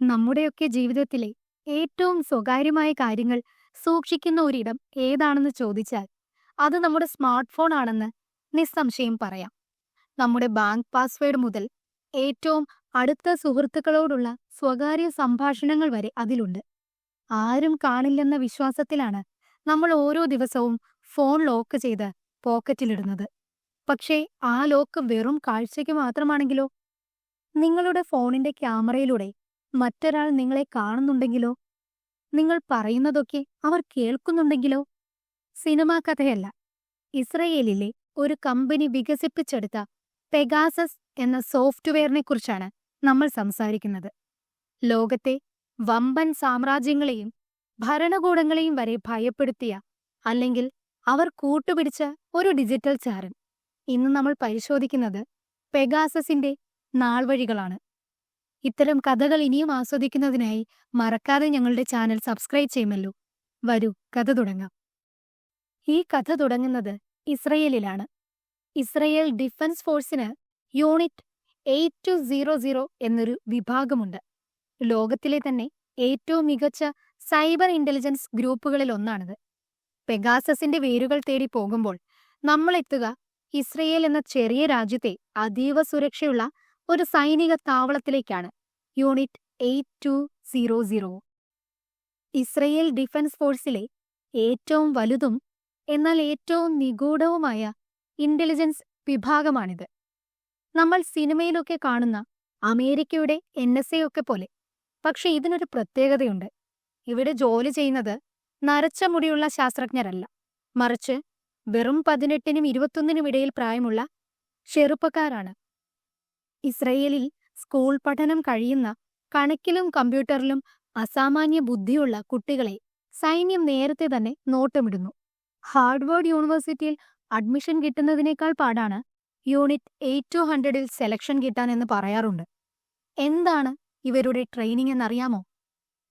നമ്മുടെയൊക്കെ ജീവിതത്തിലെ ഏറ്റവും സ്വകാര്യമായ കാര്യങ്ങൾ സൂക്ഷിക്കുന്ന ഒരിടം ഏതാണെന്ന് ചോദിച്ചാൽ അത് നമ്മുടെ സ്മാർട്ട് ഫോൺ ആണെന്ന് നിസ്സംശയം പറയാം. നമ്മുടെ ബാങ്ക് പാസ്വേഡ് മുതൽ ഏറ്റവും അടുത്ത സുഹൃത്തുക്കളോടുള്ള സ്വകാര്യ സംഭാഷണങ്ങൾ വരെ അതിലുണ്ട്. ആരും കാണില്ലെന്ന വിശ്വാസത്തിലാണ് നമ്മൾ ഓരോ ദിവസവും ഫോൺ ലോക്ക് ചെയ്ത് പോക്കറ്റിലിടുന്നത് പക്ഷേ ആ ലോക്ക് വെറും കാഴ്ചയ്ക്ക് മാത്രമാണെങ്കിലോ? നിങ്ങളുടെ ഫോണിന്റെ ക്യാമറയിലൂടെ മറ്റൊരാൾ നിങ്ങളെ കാണുന്നുണ്ടെങ്കിലോ? നിങ്ങൾ പറയുന്നതൊക്കെ അവർ കേൾക്കുന്നുണ്ടെങ്കിലോ? സിനിമാ കഥയല്ല. ഇസ്രയേലിലെ ഒരു കമ്പനി വികസിപ്പിച്ചെടുത്ത പെഗാസസ് എന്ന സോഫ്റ്റ്വെയറിനെ കുറിച്ചാണ് നമ്മൾ സംസാരിക്കുന്നത്. ലോകത്തെ വമ്പൻ സാമ്രാജ്യങ്ങളെയും ഭരണകൂടങ്ങളെയും വരെ ഭയപ്പെടുത്തിയ അല്ലെങ്കിൽ അവർ കൂട്ടുപിടിച്ച ഒരു ഡിജിറ്റൽ ചാരൻ. ഇന്ന് നമ്മൾ പരിശോധിക്കുന്നത് പെഗാസസിന്റെ നാൾവഴികളാണ്. ഇത്തരം കഥകൾ ഇനിയും ആസ്വദിക്കുന്നതിനായി മറക്കാതെ ഞങ്ങളുടെ ചാനൽ സബ്സ്ക്രൈബ് ചെയ്യുമല്ലോ. വരൂ കഥ തുടങ്ങാം. ഈ കഥ തുടങ്ങുന്നത് ഇസ്രയേലിലാണ്. Israel defence ഫോഴ്സിന് unit eight two zero zero എന്നൊരു വിഭാഗമുണ്ട്. ലോകത്തിലെ തന്നെ ഏറ്റവും മികച്ച സൈബർ ഇന്റലിജൻസ് ഗ്രൂപ്പുകളിൽ ഒന്നാണിത്. പെഗാസസിന്റെ വേരുകൾ തേടി പോകുമ്പോൾ നമ്മളെത്തുക ഇസ്രയേൽ എന്ന ചെറിയ രാജ്യത്തെ അതീവ സുരക്ഷയുള്ള ഒരു സൈനിക താവളത്തിലേക്കാണ്. Unit eight two zero zero. Israel defence ഫോഴ്സിലെ ഏറ്റവും വലുതും എന്നാൽ ഏറ്റവും നിഗൂഢവുമായ ഇന്റലിജൻസ് വിഭാഗമാണിത്. നമ്മൾ സിനിമയിലൊക്കെ കാണുന്ന അമേരിക്കയുടെ എൻ എസ് എ ഒക്കെ പോലെ. പക്ഷെ ഇതിനൊരു പ്രത്യേകതയുണ്ട്. ഇവിടെ ജോലി ചെയ്യുന്നത് നരച്ച മുടിയുള്ള ശാസ്ത്രജ്ഞരല്ല. മറിച്ച് വെറും പതിനെട്ടിനും ഇരുപത്തൊന്നിനും ഇടയിൽ പ്രായമുള്ള ചെറുപ്പക്കാരാണ്. ഇസ്രയേലിൽ സ്കൂൾ പഠനം കഴിയുന്ന കണക്കിലും കമ്പ്യൂട്ടറിലും അസാമാന്യ ബുദ്ധിയുള്ള കുട്ടികളെ സൈന്യം നേരത്തെ തന്നെ നോട്ടമിടുന്നു. ഹാർഡ്വേർഡ് യൂണിവേഴ്സിറ്റിയിൽ അഡ്മിഷൻ കിട്ടുന്നതിനേക്കാൾ പാടാണ് യൂണിറ്റ് എയ്റ്റ് ടു ഹൺഡ്രഡിൽ സെലക്ഷൻ കിട്ടാൻ എന്ന് പറയാറുണ്ട്. എന്താണ് ഇവരുടെ ട്രെയിനിങ് എന്നറിയാമോ?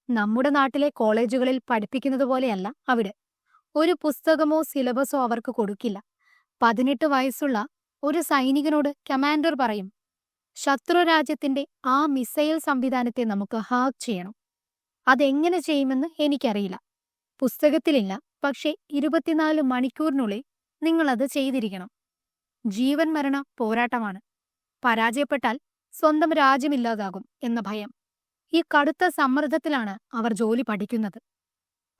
നമ്മുടെ നാട്ടിലെ കോളേജുകളിൽ പഠിപ്പിക്കുന്നത് പോലെയല്ല അവിടെ. ഒരു പുസ്തകമോ സിലബസോ അവർക്ക് കൊടുക്കില്ല. പതിനെട്ട് വയസ്സുള്ള ഒരു സൈനികനോട് കമാൻഡർ പറയും ശത്രുരാജ്യത്തിന്റെ ആ മിസൈൽ സംവിധാനത്തെ നമുക്ക് ഹാക്ക് ചെയ്യണം. അതെങ്ങനെ ചെയ്യുമെന്ന് എനിക്കറിയില്ല. പുസ്തകത്തിലില്ല പക്ഷേ ഇരുപത്തിനാല് മണിക്കൂറിനുള്ളിൽ നിങ്ങളത് ചെയ്തിരിക്കണം. ജീവൻ മരണ പോരാട്ടമാണ്. പരാജയപ്പെട്ടാൽ സ്വന്തം രാജ്യമില്ലാതാകും എന്ന ഭയം. ഈ കടുത്ത സമ്മർദ്ദത്തിലാണ് അവർ ജോലി പഠിക്കുന്നത്.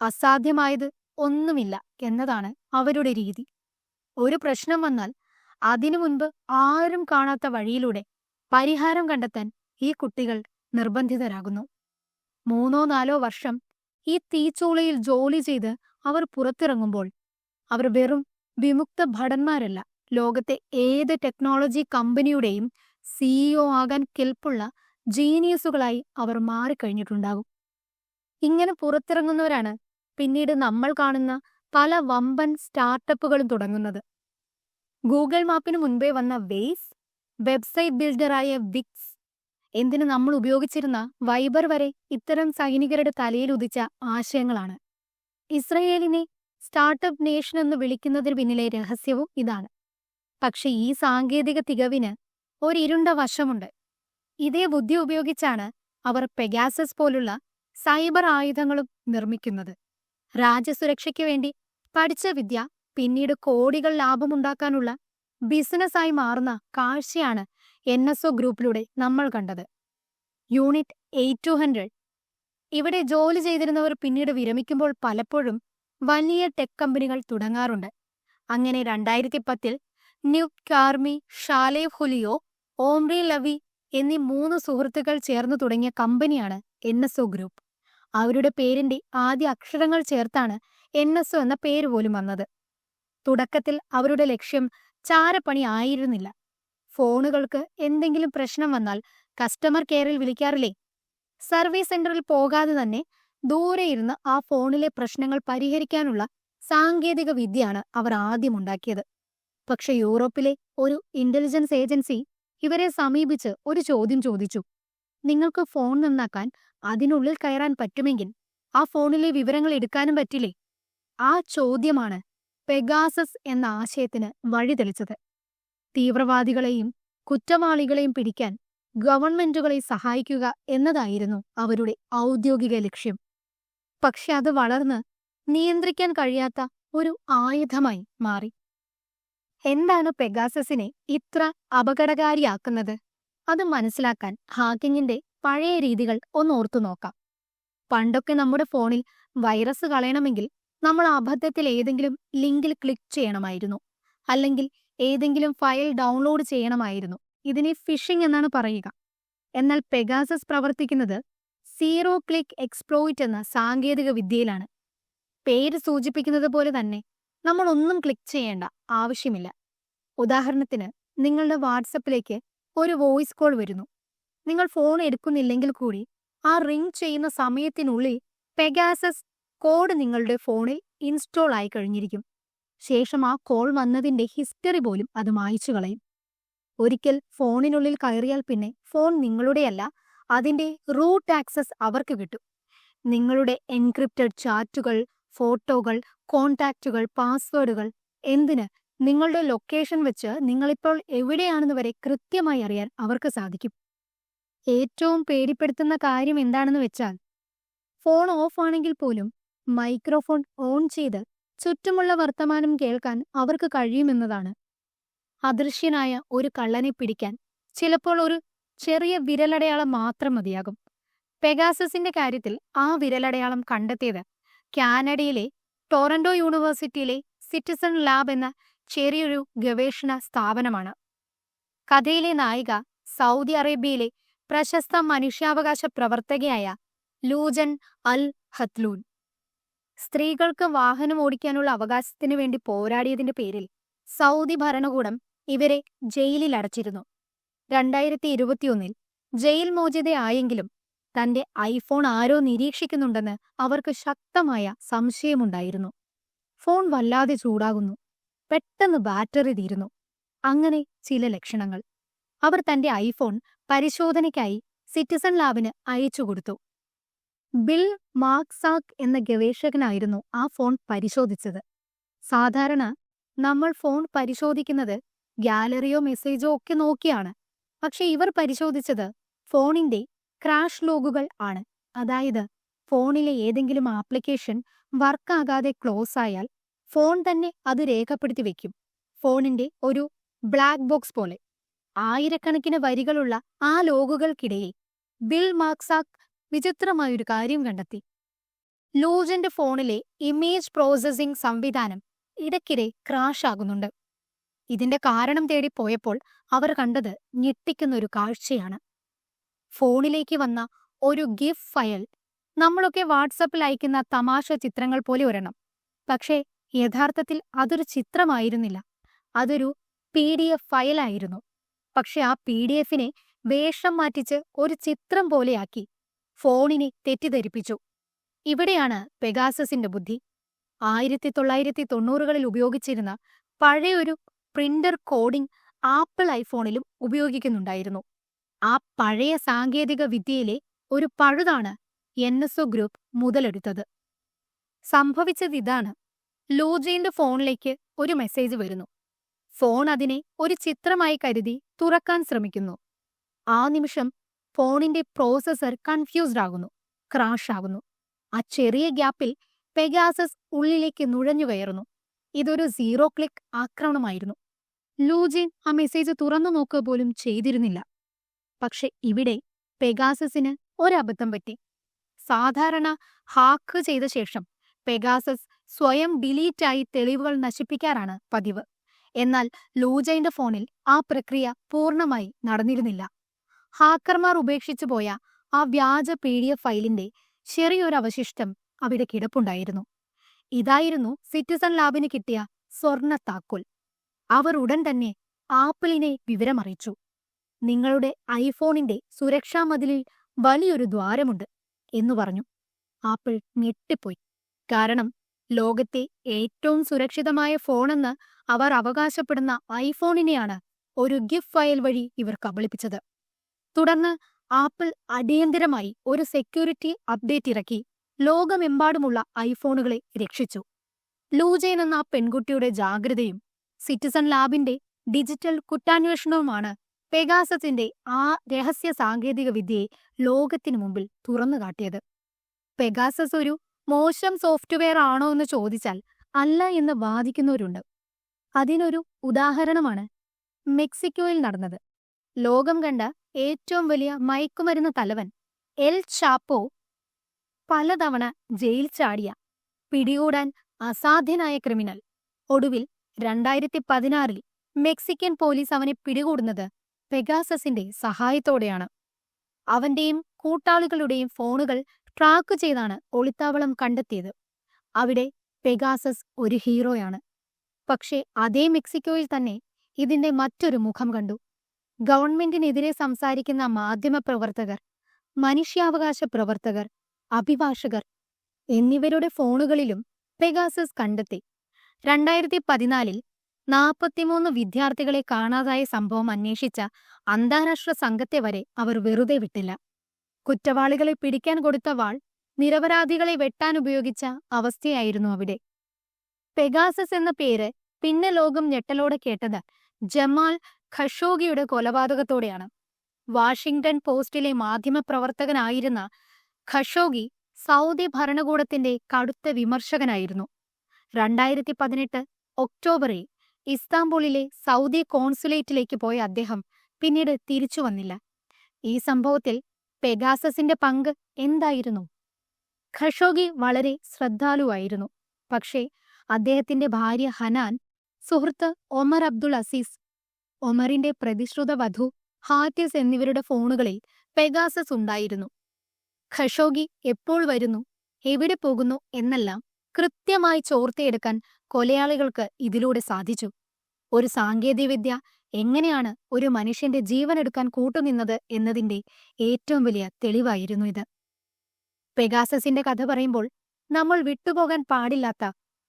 അസാധ്യമായത് ഒന്നുമില്ല എന്നതാണ് അവരുടെ രീതി. ഒരു പ്രശ്നം വന്നാൽ അതിനു മുൻപ് ആരും കാണാത്ത വഴിയിലൂടെ പരിഹാരം കണ്ടെത്താൻ ഈ കുട്ടികൾ നിർബന്ധിതരാകുന്നു. മൂന്നോ നാലോ വർഷം ഈ തീച്ചൂളയിൽ ജോലി ചെയ്ത് അവർ പുറത്തിറങ്ങുമ്പോൾ അവർ വെറും വിമുക്ത ഭടന്മാരല്ല. ലോകത്തെ ഏത് ടെക്നോളജി കമ്പനിയുടെയും സിഇഒ ആകാൻ കെൽപ്പുള്ള ജീനിയസുകളായി അവർ മാറിക്കഴിഞ്ഞിട്ടുണ്ടാകും. ഇങ്ങനെ പുറത്തിറങ്ങുന്നവരാണ് പിന്നീട് നമ്മൾ കാണുന്ന പല വമ്പൻ സ്റ്റാർട്ടപ്പുകളും തുടങ്ങുന്നത്. ഗൂഗിൾ മാപ്പിന് മുൻപേ വന്ന വേസ് വെബ്സൈറ്റ് ബിൽഡറായ വിക്സ്. എന്തിന് നമ്മൾ ഉപയോഗിച്ചിരുന്ന വൈബർ വരെ ഇത്തരം സൈനികരുടെ തലയിൽ ഉദിച്ച ആശയങ്ങളാണ്. ഇസ്രയേലിനെ സ്റ്റാർട്ടപ്പ് നേഷൻ എന്ന് വിളിക്കുന്നതിന് പിന്നിലെ രഹസ്യവും ഇതാണ്. പക്ഷേ ഈ സാങ്കേതിക തികവിന് ഒരിരുണ്ട വശമുണ്ട്. ഇതേ ബുദ്ധി ഉപയോഗിച്ചാണ് അവർ പെഗാസസ് പോലുള്ള സൈബർ ആയുധങ്ങളും നിർമ്മിക്കുന്നത്. രാജ്യസുരക്ഷയ്ക്ക് വേണ്ടി പഠിച്ച വിദ്യ പിന്നീട് കോടികൾ ലാഭമുണ്ടാക്കാനുള്ള ബിസിനസ്സായി മാറുന്ന കാഴ്ചയാണ് എൻ എസ് ഒ ഗ്രൂപ്പിലൂടെ നമ്മൾ കണ്ടത്. Unit eight two hundred. ഇവിടെ ജോലി ചെയ്തിരുന്നവർ പിന്നീട് വിരമിക്കുമ്പോൾ പലപ്പോഴും വലിയ ടെക് കമ്പനികൾ തുടങ്ങാറുണ്ട്. അങ്ങനെ രണ്ടായിരത്തി പത്തിൽ ന്യൂ കാർമി ഷാലേവ് ഹുലിയോ ഓംറി ലവി എന്നീ മൂന്ന് സുഹൃത്തുക്കൾ ചേർന്ന് തുടങ്ങിയ കമ്പനിയാണ് എൻ എസ് ഒ ഗ്രൂപ്പ്. അവരുടെ പേരിന്റെ ആദ്യ അക്ഷരങ്ങൾ ചേർത്താണ് എൻ എസ് ഒ എന്ന പേര് പോലും വന്നത്. തുടക്കത്തിൽ അവരുടെ ലക്ഷ്യം ചാരപ്പണി ആയിരുന്നില്ല. ഫോണുകൾക്ക് എന്തെങ്കിലും പ്രശ്നം വന്നാൽ കസ്റ്റമർ കെയറിൽ വിളിക്കാറില്ലേ? സർവീസ് സെന്ററിൽ പോകാതെ തന്നെ ദൂരെ ഇരുന്ന് ആ ഫോണിലെ പ്രശ്നങ്ങൾ പരിഹരിക്കാനുള്ള സാങ്കേതിക വിദ്യയാണ് അവർ ആദ്യം ഉണ്ടാക്കിയത്. പക്ഷെ യൂറോപ്പിലെ ഒരു ഇന്റലിജൻസ് ഏജൻസി ഇവരെ സമീപിച്ച് ഒരു ചോദ്യം ചോദിച്ചു. നിങ്ങൾക്ക് ഫോൺ നന്നാക്കാൻ അതിനുള്ളിൽ കയറാൻ പറ്റുമെങ്കിൽ ആ ഫോണിലെ വിവരങ്ങൾ എടുക്കാനും പറ്റില്ലേ? ആ ചോദ്യമാണ് പെഗാസസ് എന്ന ആശയത്തിന് വഴിതെളിച്ചത് തീവ്രവാദികളെയും കുറ്റവാളികളെയും പിടിക്കാൻ ഗവൺമെന്റുകളെ സഹായിക്കുക എന്നതായിരുന്നു അവരുടെ ഔദ്യോഗിക ലക്ഷ്യം. പക്ഷെ അത് വളർന്ന് നിയന്ത്രിക്കാൻ കഴിയാത്ത ഒരു ആയുധമായി മാറി. എന്താണ് പെഗാസസിനെ ഇത്ര അപകടകാരിയാക്കുന്നത്? അത് മനസ്സിലാക്കാൻ ഹാക്കിങ്ങിന്റെ പഴയ രീതികൾ ഒന്ന് ഓർത്തു നോക്കാം പണ്ടൊക്കെ നമ്മുടെ ഫോണിൽ വൈറസ് കളയണമെങ്കിൽ നമ്മൾ അബദ്ധത്തിൽ ഏതെങ്കിലും ലിങ്കിൽ ക്ലിക്ക് ചെയ്യണമായിരുന്നു. അല്ലെങ്കിൽ ഏതെങ്കിലും ഫയൽ ഡൗൺലോഡ് ചെയ്യണമായിരുന്നു. ഇതിനെ ഫിഷിംഗ് എന്നാണ് പറയുക. എന്നാൽ പെഗാസസ് പ്രവർത്തിക്കുന്നത് സീറോ ക്ലിക്ക് എക്സ്പ്ലോയിറ്റ് എന്ന സാങ്കേതിക വിദ്യയിലാണ്. പേര് സൂചിപ്പിക്കുന്നത് പോലെ തന്നെ നമ്മൾ ഒന്നും ക്ലിക്ക് ചെയ്യേണ്ട ആവശ്യമില്ല. ഉദാഹരണത്തിന് നിങ്ങളുടെ വാട്സപ്പിലേക്ക് ഒരു വോയിസ് കോൾ വരുന്നു. നിങ്ങൾ ഫോൺ എടുക്കുന്നില്ലെങ്കിൽ കൂടി ആ റിംഗ് ചെയ്യുന്ന സമയത്തിനുള്ളിൽ പെഗാസസ് കോഡ് നിങ്ങളുടെ ഫോണിൽ ഇൻസ്റ്റാൾ ആയി കഴിഞ്ഞിരിക്കും. ശേഷം ആ കോൾ വന്നതിന്റെ ഹിസ്റ്ററി പോലും അത് മായ്ച്ചു കളയും. ഒരിക്കൽ ഫോണിനുള്ളിൽ കയറിയാൽ പിന്നെ ഫോൺ നിങ്ങളുടെയല്ല അതിന്റെ റൂട്ട് ആക്സസ് അവർക്ക് കിട്ടും. നിങ്ങളുടെ എൻക്രിപ്റ്റഡ് ചാറ്റുകൾ ഫോട്ടോകൾ കോൺടാക്റ്റുകൾ പാസ്വേഡുകൾ എന്തിന് നിങ്ങളുടെ ലൊക്കേഷൻ വെച്ച് നിങ്ങളിപ്പോൾ എവിടെയാണെന്ന് വരെ കൃത്യമായി അറിയാൻ അവർക്ക് സാധിക്കും. ഏറ്റവും പേടിപ്പെടുത്തുന്ന കാര്യം എന്താണെന്ന് വെച്ചാൽ ഫോൺ ഓഫ് ആണെങ്കിൽ പോലും മൈക്രോഫോൺ ഓൺ ചെയ്ത് ചുറ്റുമുള്ള വർത്തമാനം കേൾക്കാൻ അവർക്ക് കഴിയുമെന്നതാണ്. അദൃശ്യനായ ഒരു കള്ളനെ പിടിക്കാൻ ചിലപ്പോൾ ഒരു ചെറിയ വിരലടയാളം മാത്രം മതിയാകും. പെഗാസസിന്റെ കാര്യത്തിൽ ആ വിരലടയാളം കണ്ടെത്തിയത് കാനഡയിലെ ടൊറന്റോ യൂണിവേഴ്സിറ്റിയിലെ സിറ്റിസൺ ലാബ് എന്ന ചെറിയൊരു ഗവേഷണ സ്ഥാപനമാണ്. കഥയിലെ നായിക സൗദി അറേബ്യയിലെ പ്രശസ്ത മനുഷ്യാവകാശ പ്രവർത്തകയായ ലൂജൻ അൽ ഹത്ലൂൻ. സ്ത്രീകൾക്ക് വാഹനം ഓടിക്കാനുള്ള അവകാശത്തിനു വേണ്ടി പോരാടിയതിന്റെ പേരിൽ സൗദി ഭരണകൂടം ഇവരെ ജയിലിൽ അടച്ചിരുന്നു രണ്ടായിരത്തി ഇരുപത്തിയൊന്നിൽ ജയിൽ മോചിതയായെങ്കിലും തന്റെ ഐഫോൺ ആരോ നിരീക്ഷിക്കുന്നുണ്ടെന്ന് അവർക്ക് ശക്തമായ സംശയമുണ്ടായിരുന്നു. ഫോൺ വല്ലാതെ ചൂടാകുന്നു. പെട്ടെന്ന് ബാറ്ററി തീരുന്നു. അങ്ങനെ ചില ലക്ഷണങ്ങൾ. അവർ തന്റെ ഐഫോൺ പരിശോധനയ്ക്കായി സിറ്റിസൺ ലാബിന് അയച്ചുകൊടുത്തു. ബിൽ മാർക്സാക്ക് എന്ന ഗവേഷകനായിരുന്നു ആ ഫോൺ പരിശോധിച്ചത്. സാധാരണ നമ്മൾ ഫോൺ പരിശോധിക്കുന്നത് ഗാലറിയോ മെസ്സേജോ ഒക്കെ നോക്കിയാണ്. പക്ഷെ ഇവർ പരിശോധിച്ചത് ഫോണിന്റെ ക്രാഷ് ലോഗുകൾ ആണ്. അതായത് ഫോണിലെ ഏതെങ്കിലും ആപ്ലിക്കേഷൻ വർക്കാകാതെ ക്ലോസ് ആയാൽ ഫോൺ തന്നെ അത് രേഖപ്പെടുത്തി വെക്കും. ഫോണിന്റെ ഒരു ബ്ലാക്ക് ബോക്സ് പോലെ. ആയിരക്കണക്കിന് വരികളുള്ള ആ ലോഗുകൾക്കിടയിൽ ബിൽ മാർക്സാക്ക് വിചിത്രമായൊരു കാര്യം കണ്ടെത്തി. ലൂജന്റെ ഫോണിലെ ഇമേജ് പ്രോസസ്സിംഗ് സംവിധാനം ഇടയ്ക്കിടെ ക്രാഷ് ആകുന്നുണ്ട് ഇതിന്റെ കാരണം തേടി പോയപ്പോൾ അവർ കണ്ടത് ഞെട്ടിക്കുന്ന ഒരു കാഴ്ചയാണ്. ഫോണിലേക്ക് വന്ന ഒരു ഗിഫ് ഫയൽ നമ്മളൊക്കെ വാട്സപ്പിൽ അയക്കുന്ന തമാശ ചിത്രങ്ങൾ പോലെ ഒരെണ്ണം. പക്ഷേ യഥാർത്ഥത്തിൽ അതൊരു ചിത്രമായിരുന്നില്ല. അതൊരു പി ഡി എഫ് ഫയലായിരുന്നു. പക്ഷെ ആ പി ഡി എഫിനെ വേഷം മാറ്റിച്ച് ഒരു ചിത്രം പോലെയാക്കി ഫോണിനെ തെറ്റിദ്ധരിപ്പിച്ചു. ഇവിടെയാണ് പെഗാസസിന്റെ ബുദ്ധി. ആയിരത്തി തൊള്ളായിരത്തി തൊണ്ണൂറുകളിൽ ഉപയോഗിച്ചിരുന്ന പഴയൊരു പ്രിന്റർ കോഡിംഗ് ആപ്പിൾ ഐഫോണിലും ഉപയോഗിക്കുന്നുണ്ടായിരുന്നു. ആ പഴയ സാങ്കേതിക വിദ്യയിലെ ഒരു പഴുതാണ് എൻ എസ് ഒ ഗ്രൂപ്പ് മുതലെടുത്തത്. സംഭവിച്ചത് ഇതാണ്. ലൂജയിന്റെ ഫോണിലേക്ക് ഒരു മെസ്സേജ് വരുന്നു. ഫോൺ അതിനെ ഒരു ചിത്രമായി കരുതി തുറക്കാൻ ശ്രമിക്കുന്നു. ആ നിമിഷം ഫോണിന്റെ പ്രോസസർ കൺഫ്യൂസ്ഡ് ആകുന്നു ക്രാഷ് ആകുന്നു. ആ ചെറിയ ഗ്യാപ്പിൽ പെഗാസസ് ഉള്ളിലേക്ക് നുഴഞ്ഞു കയറുന്നു. ഇതൊരു സീറോ ക്ലിക്ക് ആക്രമണമായിരുന്നു. ലൂജിൻ ആ മെസ്സേജ് തുറന്നു നോക്കുക പോലും ചെയ്തിരുന്നില്ല. പക്ഷെ ഇവിടെ പെഗാസസിന് ഒരബദ്ധം പറ്റി. സാധാരണ ഹാക്ക് ചെയ്ത ശേഷം പെഗാസസ് സ്വയം ഡിലീറ്റായി തെളിവുകൾ നശിപ്പിക്കാറാണ് പതിവ്. എന്നാൽ ലൂജൈന്റെ ഫോണിൽ ആ പ്രക്രിയ പൂർണമായി നടന്നിരുന്നില്ല. ഹാക്കർമാർ ഉപേക്ഷിച്ചു പോയ ആ വ്യാജ പി ഡി എഫ് ഫയലിന്റെ ചെറിയൊരു അവശിഷ്ടം അവിടെ കിടപ്പുണ്ടായിരുന്നു. ഇതായിരുന്നു സിറ്റിസൺ ലാബിന് കിട്ടിയ സ്വർണ താക്കോൽ. അവർ ഉടൻ തന്നെ ആപ്പിളിനെ വിവരമറിയിച്ചു. നിങ്ങളുടെ ഐഫോണിന്റെ സുരക്ഷാ മതിലിൽ വലിയൊരു ദ്വാരമുണ്ട് എന്നു പറഞ്ഞു. ആപ്പിൾ ഞെട്ടിപ്പോയി. കാരണം ലോകത്തെ ഏറ്റവും സുരക്ഷിതമായ ഫോണെന്ന് അവർ അവകാശപ്പെടുന്ന ഐഫോണിനെയാണ് ഒരു ഗിഫ്റ്റ് ഫയൽ വഴി ഇവർ കബളിപ്പിച്ചത്. തുടർന്ന് ആപ്പിൾ അടിയന്തിരമായി ഒരു സെക്യൂരിറ്റി അപ്ഡേറ്റ് ഇറക്കി. ലോകമെമ്പാടുമുള്ള ഐഫോണുകളെ രക്ഷിച്ചു. ലൂജൈൻ എന്ന പെൺകുട്ടിയുടെ ജാഗ്രതയും സിറ്റിസൺ ലാബിന്റെ ഡിജിറ്റൽ കുറ്റാന്വേഷണവുമാണ് പെഗാസസിന്റെ ആ രഹസ്യ സാങ്കേതിക വിദ്യയെ ലോകത്തിനു മുമ്പിൽ തുറന്നു കാട്ടിയത്. പെഗാസസ് ഒരു മോശം സോഫ്റ്റ്വെയർ ആണോ എന്ന് ചോദിച്ചാൽ അല്ല എന്ന് വാദിക്കുന്നവരുണ്ട്. അതിനൊരു ഉദാഹരണമാണ് മെക്സിക്കോയിൽ നടന്നത്. ലോകം കണ്ട ഏറ്റവും വലിയ മയക്കുമരുന്ന് തലവൻ എൽ ചാപ്പോ പലതവണ ജയിൽ ചാടിയ പിടികൂടാൻ അസാധ്യനായ ക്രിമിനൽ. ഒടുവിൽ രണ്ടായിരത്തി പതിനാറിൽ മെക്സിക്കൻ പോലീസ് അവനെ പിടികൂടുന്നത് പെഗാസസിന്റെ സഹായത്തോടെയാണ്. അവന്റെയും കൂട്ടാളികളുടെയും ഫോണുകൾ ട്രാക്ക് ചെയ്താണ് ഒളിത്താവളം കണ്ടെത്തിയത്. അവിടെ പെഗാസസ് ഒരു ഹീറോയാണ്. പക്ഷേ അതേ മെക്സിക്കോയിൽ തന്നെ ഇതിന്റെ മറ്റൊരു മുഖം കണ്ടു. ഗവൺമെന്റിനെതിരെ സംസാരിക്കുന്ന മാധ്യമപ്രവർത്തകർ മനുഷ്യാവകാശ പ്രവർത്തകർ അഭിഭാഷകർ എന്നിവരുടെ ഫോണുകളിലും പെഗാസസ് കണ്ടെത്തി. രണ്ടായിരത്തി പതിനാലിൽ നാൽപ്പത്തിമൂന്ന് വിദ്യാർത്ഥികളെ കാണാതായ സംഭവം അന്വേഷിച്ച അന്താരാഷ്ട്ര സംഘത്തെ വരെ അവർ വെറുതെ വിട്ടില്ല. കുറ്റവാളികളെ പിടിക്കാൻ കൊടുത്ത വാൾ നിരപരാധികളെ വെട്ടാൻ ഉപയോഗിച്ച അവസ്ഥയായിരുന്നു അവിടെ. പെഗാസസ് എന്ന പേര് പിന്നെ ലോകം ഞെട്ടലോടെ കേട്ടത് ജമാൽ ഖഷോഗിയുടെ കൊലപാതകത്തോടെയാണ്. വാഷിംഗ്ടൺ പോസ്റ്റിലെ മാധ്യമപ്രവർത്തകനായിരുന്ന ഖഷോഗി സൗദി ഭരണകൂടത്തിന്റെ കടുത്ത വിമർശകനായിരുന്നു. രണ്ടായിരത്തി പതിനെട്ട് ഒക്ടോബറിൽ ഇസ്താംബൂളിലെ സൗദി കോൺസുലേറ്റിലേക്ക് പോയ അദ്ദേഹം പിന്നീട് തിരിച്ചു വന്നില്ല. ഈ സംഭവത്തിൽ പെഗാസസിന്റെ പങ്ക് എന്തായിരുന്നു? ഖഷോഗി വളരെ ശ്രദ്ധാലുവായിരുന്നു. പക്ഷേ അദ്ദേഹത്തിന്റെ ഭാര്യ ഹനാൻ സുഹൃത്ത് ഒമർ അബ്ദുൾ അസീസ് ഒമറിന്റെ പ്രതിശ്രുത വധു ഹാത്യസ് എന്നിവരുടെ ഫോണുകളിൽ പെഗാസസ് ഉണ്ടായിരുന്നു. ഖഷോഗി എപ്പോൾ വരുന്നു എവിടെ പോകുന്നു എന്നെല്ലാം കൃത്യമായി ചോർത്തിയെടുക്കാൻ കൊലയാളികൾക്ക് ഇതിലൂടെ സാധിച്ചു. ഒരു സാങ്കേതികവിദ്യ എങ്ങനെയാണ് ഒരു മനുഷ്യന്റെ ജീവനെടുക്കാൻ കൂട്ടുനിന്നത് എന്നതിന്റെ ഏറ്റവും വലിയ തെളിവായിരുന്നു ഇത്. പെഗാസസിന്റെ കഥ പറയുമ്പോൾ നമ്മൾ വിട്ടുപോകാൻ പാടില്ലാത്ത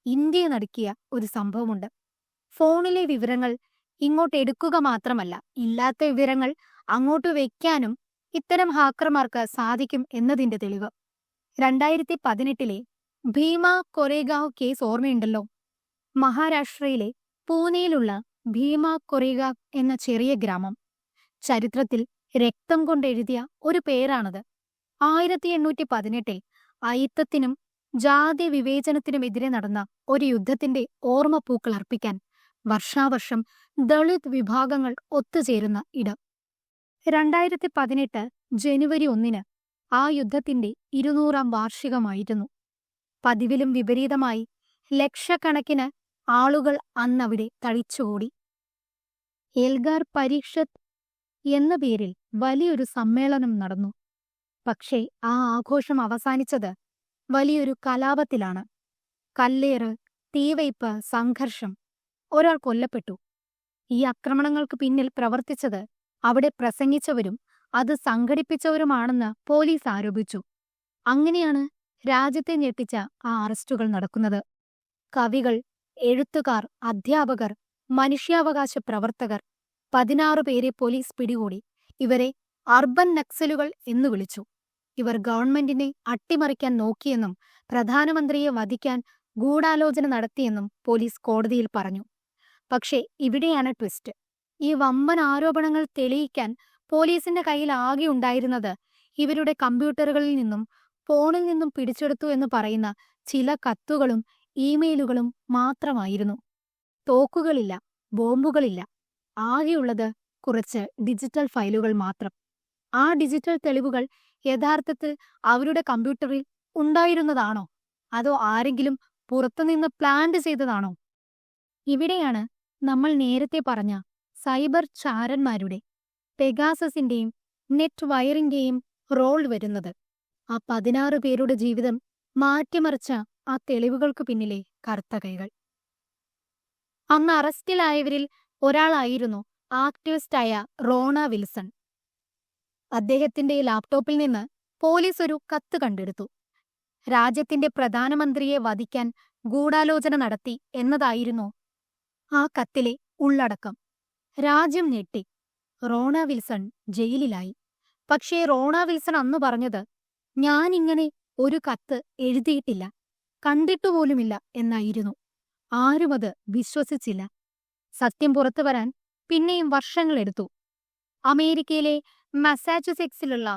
ഇന്ത്യയെ നടുക്കിയ ഒരു സംഭവമുണ്ട്. ഫോണിലെ വിവരങ്ങൾ ഇങ്ങോട്ട് എടുക്കുക മാത്രമല്ല ഇല്ലാത്ത വിവരങ്ങൾ അങ്ങോട്ട് വയ്ക്കാനും ഇത്തരം ഹാക്കർമാർക്ക് സാധിക്കും എന്നതിന്റെ തെളിവ്. രണ്ടായിരത്തി പതിനെട്ടിലെ ഭീമ കൊറേഗാവ് കേസ് ഓർമ്മയുണ്ടല്ലോ? മഹാരാഷ്ട്രയിലെ പൂനെയിലുള്ള ഭീമ കൊറേഗാവ് എന്ന ചെറിയ ഗ്രാമം. ചരിത്രത്തിൽ രക്തം കൊണ്ടെഴുതിയ ഒരു പേരാണത്. ആയിരത്തി എണ്ണൂറ്റി പതിനെട്ടിൽ അയിത്തത്തിനും ജാതി വിവേചനത്തിനുമെതിരെ നടന്ന ഒരു യുദ്ധത്തിന്റെ ഓർമ്മപ്പൂക്കൾ അർപ്പിക്കാൻ വർഷാവർഷം ദളിത് വിഭാഗങ്ങൾ ഒത്തുചേരുന്ന ഇടം. രണ്ടായിരത്തി പതിനെട്ട് ജനുവരി ഒന്നിന് ആ യുദ്ധത്തിന്റെ ഇരുന്നൂറാം വാർഷികമായിരുന്നു. പതിവിലും വിപരീതമായി ലക്ഷക്കണക്കിന് ആളുകൾ അന്നവിടെ തളിച്ചുകൂടി എൽഗാർ പരീക്ഷത്ത് എന്ന പേരിൽ വലിയൊരു സമ്മേളനം നടന്നു. പക്ഷേ ആ ആഘോഷം അവസാനിച്ചത് വലിയൊരു കലാപത്തിലാണ്. കല്ലേറ് തീവയ്പ് സംഘർഷം ഒരാൾ കൊല്ലപ്പെട്ടു. ഈ ആക്രമണങ്ങൾക്ക് പിന്നിൽ പ്രവർത്തിച്ചത് അവിടെ പ്രസംഗിച്ചവരും അത് സംഘടിപ്പിച്ചവരുമാണെന്ന് പോലീസ് ആരോപിച്ചു. അങ്ങനെയാണ് രാജ്യത്തെ ഞെട്ടിച്ച ആ അറസ്റ്റുകൾ നടക്കുന്നത്. കവികൾ എഴുത്തുകാർ അധ്യാപകർ മനുഷ്യാവകാശ പ്രവർത്തകർ പതിനാറ് പേരെ പോലീസ് പിടികൂടി. ഇവരെ അർബൻ നക്സലുകൾ എന്ന് വിളിച്ചു. ഇവർ ഗവൺമെന്റിനെ അട്ടിമറിക്കാൻ നോക്കിയെന്നും പ്രധാനമന്ത്രിയെ വധിക്കാൻ ഗൂഢാലോചന നടത്തിയെന്നും പോലീസ് കോടതിയിൽ പറഞ്ഞു. പക്ഷേ ഇവിടെയാണ് ട്വിസ്റ്റ്. ഈ വമ്പൻ ആരോപണങ്ങൾ തെളിയിക്കാൻ പോലീസിന്റെ കയ്യിൽ ആകെ ഉണ്ടായിരുന്നത് ഇവരുടെ കമ്പ്യൂട്ടറുകളിൽ നിന്നും ഫോണിൽ നിന്നും പിടിച്ചെടുത്തു എന്ന് പറയുന്ന ചില കത്തുകളും ഇമെയിലുകളും മാത്രമായിരുന്നു. തോക്കുകളില്ല ബോംബുകളില്ല. ആകെയുള്ളത് കുറച്ച് ഡിജിറ്റൽ ഫയലുകൾ മാത്രം. ആ ഡിജിറ്റൽ തെളിവുകൾ യഥാർത്ഥത്തിൽ അവരുടെ കമ്പ്യൂട്ടറിൽ ഉണ്ടായിരുന്നതാണോ? അതോ ആരെങ്കിലും പുറത്തുനിന്ന് പ്ലാന്റ് ചെയ്തതാണോ? ഇവിടെയാണ് നമ്മൾ നേരത്തെ പറഞ്ഞ സൈബർ ചാരന്മാരുടെ പെഗാസസിന്റെയും നെറ്റ് വയറിന്റെയും റോൾ വരുന്നത്. ആ പതിനാറ് പേരുടെ ജീവിതം മാറ്റിമറിച്ച ആ തെളിവുകൾക്ക് പിന്നിലെ കറുത്ത കൈകൾ അന്ന് അറസ്റ്റിലായവരിൽ ഒരാളായിരുന്നു ആക്ടിവിസ്റ്റായ റോണ വിൽസൺ. അദ്ദേഹത്തിന്റെ ലാപ്ടോപ്പിൽ നിന്ന് പോലീസ് ഒരു കത്ത് കണ്ടെടുത്തു. രാജ്യത്തിന്റെ പ്രധാനമന്ത്രിയെ വധിക്കാൻ ഗൂഢാലോചന നടത്തി എന്നതായിരുന്നു ആ കത്തിലെ ഉള്ളടക്കം. രാജ്യം ഞെട്ടി. റോണ വിൽസൺ ജയിലിലായി. പക്ഷേ റോണ വിൽസൺ അന്ന് പറഞ്ഞത് ഞാനിങ്ങനെ ഒരു കത്ത് എഴുതിയിട്ടില്ല കണ്ടിട്ടുപോലുമില്ല എന്നായിരുന്നു. ആരും അത് വിശ്വസിച്ചില്ല. സത്യം പുറത്തു വരാൻ പിന്നെയും വർഷങ്ങളെടുത്തു അമേരിക്കയിലെ മസാച്ചുസെറ്റ്സിലുള്ള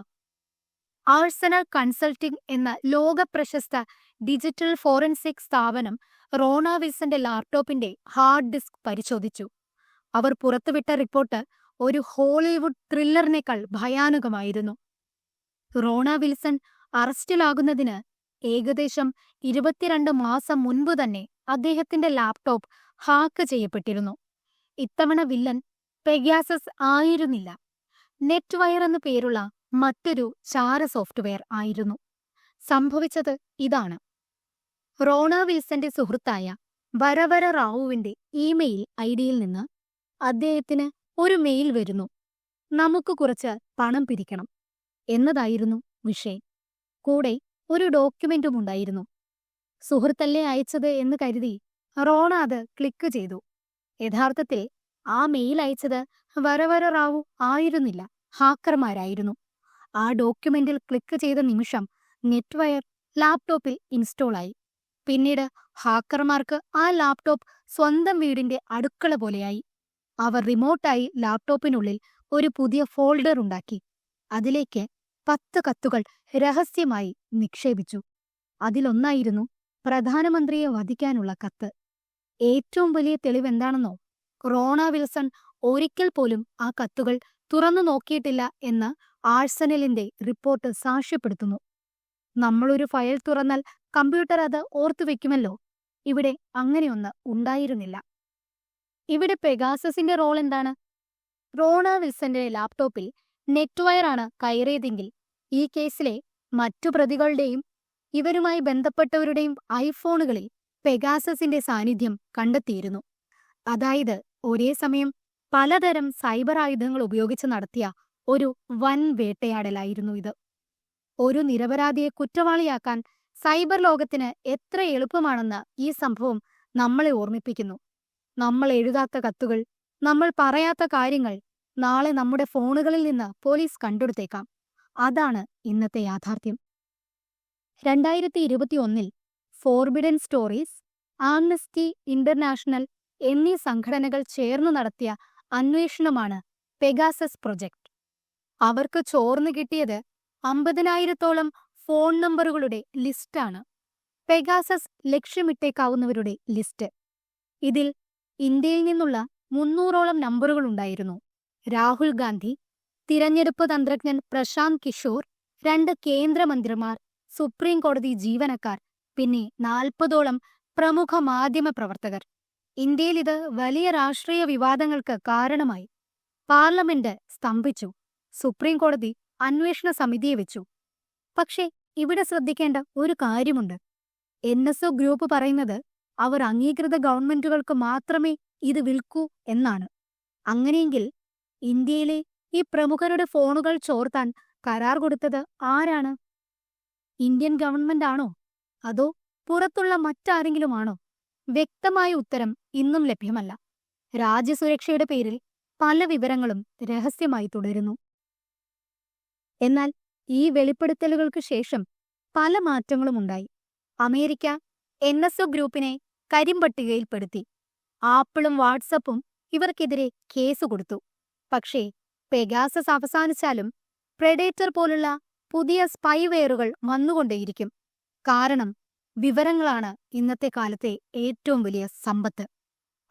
ആഴ്സണൽ കൺസൾട്ടിംഗ് എന്ന ലോകപ്രശസ്ത ഡിജിറ്റൽ ഫോറൻസിക് സ്ഥാപനം റോണ വിൽസന്റെ ലാപ്ടോപ്പിന്റെ ഹാർഡ് ഡിസ്ക് പരിശോധിച്ചു. അവർ പുറത്തുവിട്ട റിപ്പോർട്ട് ഒരു ഹോളിവുഡ് ത്രില്ലറിനേക്കാൾ ഭയാനകമായിരുന്നു. റോണ വിൽസൺ അറസ്റ്റിലാകുന്നതിന് ഏകദേശം ഇരുപത്തിരണ്ട് മാസം മുൻപ് തന്നെ അദ്ദേഹത്തിന്റെ ലാപ്ടോപ്പ് ഹാക്ക് ചെയ്യപ്പെട്ടിരുന്നു. ഇത്തവണ വില്ലൻ പെഗാസസ് ആയിരുന്നില്ല. നെറ്റ് വയർ എന്നു പേരുള്ള മറ്റൊരു ചാര സോഫ്റ്റ്വെയർ ആയിരുന്നു. സംഭവിച്ചത് ഇതാണ്. റോണ വിൽസന്റെ സുഹൃത്തായ വരവര റാവുവിന്റെ ഇമെയിൽ ഐ ഡിയിൽ നിന്ന് അദ്ദേഹത്തിന് ഒരു മെയിൽ വരുന്നു. നമുക്ക് കുറച്ച് പണം പിരിക്കണം എന്നതായിരുന്നു വിഷയം. കൂടെ ഒരു ഡോക്യുമെന്റും ഉണ്ടായിരുന്നു. സുഹൃത്തല്ലേ അയച്ചത് എന്ന് കരുതി റോണ അത് ക്ലിക്ക് ചെയ്തു. യഥാർത്ഥത്തിൽ ആ മെയിൽ അയച്ചത് വരവര റാവു ആയിരുന്നില്ല ഹാക്കർമാരായിരുന്നു. ആ ഡോക്യുമെന്റിൽ ക്ലിക്ക് ചെയ്ത നിമിഷം നെറ്റ്വയർ ലാപ്ടോപ്പിൽ ഇൻസ്റ്റാൾ ആയി. പിന്നീട് ഹാക്കർമാർക്ക് ആ ലാപ്ടോപ്പ് സ്വന്തം വീടിന്റെ അടുക്കള പോലെയായി. അവർ റിമോട്ടായി ലാപ്ടോപ്പിനുള്ളിൽ ഒരു പുതിയ ഫോൾഡർ ഉണ്ടാക്കി. അതിലേക്ക് പത്ത് കത്തുകൾ രഹസ്യമായി നിക്ഷേപിച്ചു. അതിലൊന്നായിരുന്നു പ്രധാനമന്ത്രിയെ വധിക്കാനുള്ള കത്ത്. ഏറ്റവും വലിയ തെളിവെന്താണെന്നോ? റോണ വിൽസൺ ഒരിക്കൽ പോലും ആ കത്തുകൾ തുറന്നു നോക്കിയിട്ടില്ല എന്ന് ആഴ്സണലിന്റെ റിപ്പോർട്ട് സാക്ഷ്യപ്പെടുത്തുന്നു. നമ്മളൊരു ഫയൽ തുറന്നാൽ കമ്പ്യൂട്ടർ അത് ഓർത്തു വെക്കുമല്ലോ. ഇവിടെ അങ്ങനെയൊന്ന് ഉണ്ടായിരുന്നില്ല. ഇവിടെ പെഗാസസിന്റെ റോൾ എന്താണ്? റോണ വിൽസന്റെ ലാപ്ടോപ്പിൽ നെറ്റ്വയറാണ് കയറിയതെങ്കിൽ ഈ കേസിലെ മറ്റു പ്രതികളുടെയും ഇവരുമായി ബന്ധപ്പെട്ടവരുടെയും ഐഫോണുകളിൽ പെഗാസസിന്റെ സാന്നിധ്യം കണ്ടെത്തിയിരുന്നു. അതായത് ഒരേ സമയം പലതരം സൈബർ ആയുധങ്ങൾ ഉപയോഗിച്ച് നടത്തിയ ഒരു വൻ വേട്ടയാടലായിരുന്നു ഇത്. ഒരു നിരപരാധിയെ കുറ്റവാളിയാക്കാൻ സൈബർ ലോകത്തിന് എത്ര എളുപ്പമാണെന്ന് ഈ സംഭവം നമ്മളെ ഓർമ്മിപ്പിക്കുന്നു. നമ്മൾ എഴുതാത്ത കത്തുകൾ നമ്മൾ പറയാത്ത കാര്യങ്ങൾ നാളെ നമ്മുടെ ഫോണുകളിൽ നിന്ന് പോലീസ് കണ്ടെടുത്തേക്കാം. അതാണ് ഇന്നത്തെ യാഥാർത്ഥ്യം. രണ്ടായിരത്തി ഇരുപത്തിയൊന്നിൽ ഫോർബിഡൻ സ്റ്റോറീസ് ആംനസ്റ്റി ഇന്റർനാഷണൽ എന്നീ സംഘടനകൾ ചേർന്ന് നടത്തിയ അന്വേഷണമാണ് പെഗാസസ് പ്രൊജക്ട്. അവർക്ക് ചോർന്നു കിട്ടിയത് അമ്പതിനായിരത്തോളം ഫോൺ നമ്പറുകളുടെ ലിസ്റ്റാണ്. പെഗാസസ് ലക്ഷ്യമിട്ടേക്കാവുന്നവരുടെ ലിസ്റ്റ്. ഇതിൽ ഇന്ത്യയിൽ നിന്നുള്ള മുന്നൂറോളം നമ്പറുകളുണ്ടായിരുന്നു. രാഹുൽ ഗാന്ധി തിരഞ്ഞെടുപ്പ് തന്ത്രജ്ഞൻ പ്രശാന്ത് കിഷോർ രണ്ട് കേന്ദ്രമന്ത്രിമാർ സുപ്രീം കോടതി ജീവനക്കാർ പിന്നെ നാൽപ്പതോളം പ്രമുഖ മാധ്യമ പ്രവർത്തകർ. ഇന്ത്യയിൽ ഇത് വലിയ രാഷ്ട്രീയ വിവാദങ്ങൾക്ക് കാരണമായി. പാർലമെന്റ് സ്തംഭിച്ചു. സുപ്രീം കോടതി അന്വേഷണ സമിതിയെ വെച്ചു. പക്ഷേ ഇവിടെ ശ്രദ്ധിക്കേണ്ട ഒരു കാര്യമുണ്ട്. എൻ എസ് ഒ ഗ്രൂപ്പ് പറയുന്നത് അവർ അംഗീകൃത ഗവൺമെന്റുകൾക്ക് മാത്രമേ ഇത് വിൽക്കൂ എന്നാണ്. അങ്ങനെയെങ്കിൽ ഇന്ത്യയിലെ ഈ പ്രമുഖരുടെ ഫോണുകൾ ചോർത്താൻ കരാർ കൊടുത്തത് ആരാണ്? ഇന്ത്യൻ ഗവൺമെന്റ് ആണോ? അതോ പുറത്തുള്ള മറ്റാരെങ്കിലും ആണോ വ്യക്തമായ ഉത്തരം ഇന്നും ലഭ്യമല്ല. രാജ്യസുരക്ഷയുടെ പേരിൽ പല വിവരങ്ങളും രഹസ്യമായി തുടരുന്നു. എന്നാൽ ഈ വെളിപ്പെടുത്തലുകൾക്ക് ശേഷം പല മാറ്റങ്ങളും ഉണ്ടായി അമേരിക്ക എൻ എസ് ഒ ഗ്രൂപ്പിനെ കരിമ്പട്ടികയിൽപ്പെടുത്തി. ആപ്പിളും വാട്സപ്പും ഇവർക്കെതിരെ കേസ് കൊടുത്തു. പക്ഷേ പെഗാസസ് അവസാനിച്ചാലും പ്രെഡേറ്റർ പോലുള്ള പുതിയ സ്പൈവെയറുകൾ വന്നുകൊണ്ടേയിരിക്കും. കാരണം വിവരങ്ങളാണ് ഇന്നത്തെ കാലത്തെ ഏറ്റവും വലിയ സമ്പത്ത്.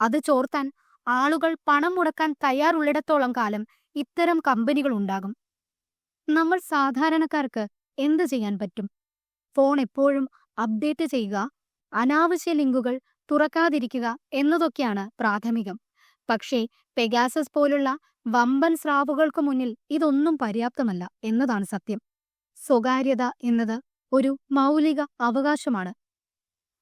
അത് ചോർത്താൻ ആളുകൾ പണം മുടക്കാൻ തയ്യാറുള്ളിടത്തോളം കാലം ഇത്തരം കമ്പനികൾ ഉണ്ടാകും നമ്മൾ സാധാരണക്കാർക്ക് എന്ത് ചെയ്യാൻ പറ്റും? ഫോൺ എപ്പോഴും അപ്ഡേറ്റ് ചെയ്യുക അനാവശ്യ ലിങ്കുകൾ തുറക്കാതിരിക്കുക എന്നതൊക്കെയാണ് പ്രാഥമികം. പക്ഷേ പെഗാസസ് പോലുള്ള വമ്പൻ സ്രാവുകൾക്ക് മുന്നിൽ ഇതൊന്നും പര്യാപ്തമല്ല എന്നതാണ് സത്യം. സ്വകാര്യത എന്നത് ഒരു മൗലിക അവകാശമാണ്.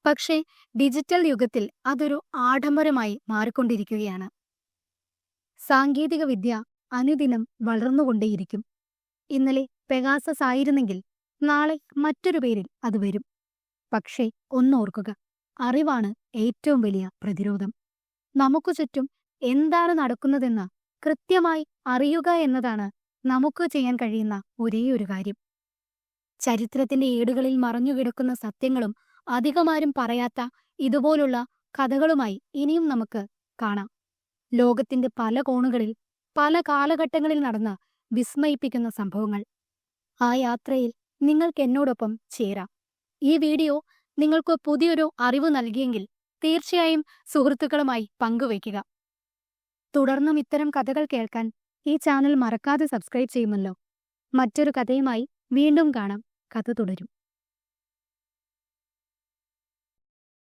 പക്ഷേ ഡിജിറ്റൽ യുഗത്തിൽ അതൊരു ആഡംബരമായി മാറിക്കൊണ്ടിരിക്കുകയാണ്. സാങ്കേതികവിദ്യ അനുദിനം വളർന്നുകൊണ്ടേയിരിക്കും. ഇന്നലെ പെഗാസസ് ആയിരുന്നെങ്കിൽ നാളെ മറ്റൊരു പേരിൽ അത് വരും. പക്ഷേ ഒന്നോർക്കുക അറിവാണ് ഏറ്റവും വലിയ പ്രതിരോധം. നമുക്കു ചുറ്റും എന്താണ് നടക്കുന്നതെന്ന് കൃത്യമായി അറിയുക എന്നതാണ് നമുക്ക് ചെയ്യാൻ കഴിയുന്ന ഒരേയൊരു കാര്യം. ചരിത്രത്തിന്റെ ഏടുകളിൽ മറഞ്ഞുകിടക്കുന്ന സത്യങ്ങളും അധികമാരും പറയാത്ത ഇതുപോലുള്ള കഥകളുമായി ഇനിയും നമുക്ക് കാണാം. ലോകത്തിന്റെ പല കോണുകളിൽ പല കാലഘട്ടങ്ങളിൽ നടന്ന വിസ്മയിപ്പിക്കുന്ന സംഭവങ്ങൾ. ആ യാത്രയിൽ നിങ്ങൾക്ക് എന്നോടൊപ്പം ചേരാം. ഈ വീഡിയോ നിങ്ങൾക്ക് പുതിയൊരു അറിവ് നൽകിയെങ്കിൽ തീർച്ചയായും സുഹൃത്തുക്കളുമായി പങ്കുവയ്ക്കുക. തുടർന്നും ഇത്തരം കഥകൾ കേൾക്കാൻ ഈ ചാനൽ മറക്കാതെ സബ്സ്ക്രൈബ് ചെയ്യുമല്ലോ. മറ്റൊരു കഥയുമായി വീണ്ടും കാണാം. കഥ തുടരും.